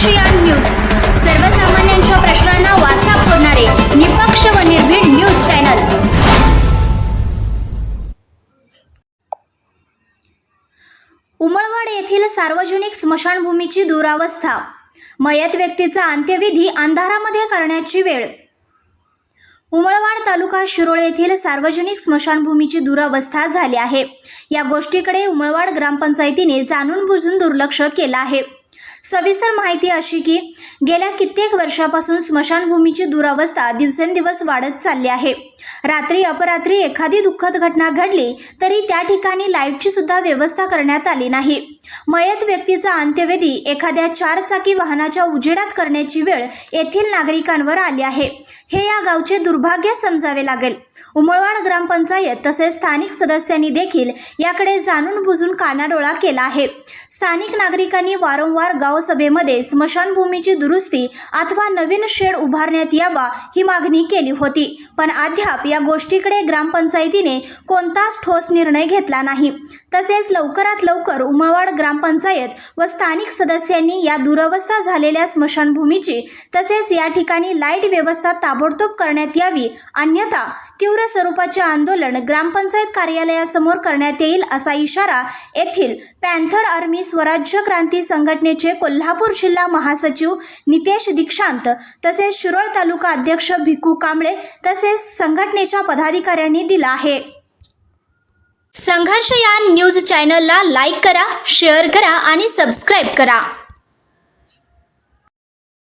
ASEAN news. सर्वसामान्यांच्या प्रश्नांना वाचा फोडणारे निपक्ष व निर्भीड न्यूज चॅनल. उमळवाड येथील सार्वजनिक स्मशानभूमीची दुरावस्था. मयत व्यक्तीचा अंत्यविधी अंधारामध्ये करण्याची वेळ. उमळवाड तालुका शिरोळ येथील सार्वजनिक स्मशानभूमीची दुरावस्था झाली आहे. या गोष्टीकडे उमळवाड ग्रामपंचायतीने जाणून बुजून दुर्लक्ष केलं आहे. सविस्तर माहिती अशी की गेल्या कित्येक वर्षापासून स्मशानभूमीची दुरावस्था दिवसेंदिवस वाढत चालली आहे. रात्री अपरात्री एखादी दुःखद घटना घडली तरी त्या ठिकाणी लाईटची सुद्धा व्यवस्था करण्यात आली नाही. मयत व्यक्तीचा अंत्यविधी एखाद्या चारचाकी वाहनाच्या उजेडात करण्याची वेळ येथील नागरिकांवर आली आहे. हे या गावचे दुर्भाग्य समजावे लागेल. उमळवाड ग्रामपंचायत तसेच स्थानिक सदस्यांनी देखील याकडे जाणून बुजून कानाडोळा केला आहे. स्थानिक नागरिकांनी वारंवार गावसभेमध्ये स्मशानभूमीची दुरुस्ती अथवा नवीन शेड उभारण्यात यावा ही मागणी केली होती. पण अद्याप या गोष्टीकडे ग्रामपंचायतीने कोणताच ठोस निर्णय घेतला नाही. तसेच लवकरात लवकर उमळवाड ग्रामपंचायत व स्थानिक सदस्यांनी या दुरवस्था झालेल्या स्मशानभूमीची तसेच या ठिकाणी लाइट व्यवस्था ताबडतोब करण्यात यावी अन्यथा तीव्र स्वरूपाचे आंदोलन ग्रामपंचायत कार्यालयासमोर करण्यात येईल असा इशारा येथील पॅन्थर आर्मी स्वराज्य क्रांती संघटनेचे कोल्हापूर जिल्हा महासचिव नितेश दीक्षांत तसेच शिरोळ तालुका अध्यक्ष भिकू कांबळे तसेच संघटनेच्या पदाधिकाऱ्यांनी दिला आहे. संघर्ष या न्यूज चॅनलला लाईक करा शेअर करा आणि सबस्क्राईब करा.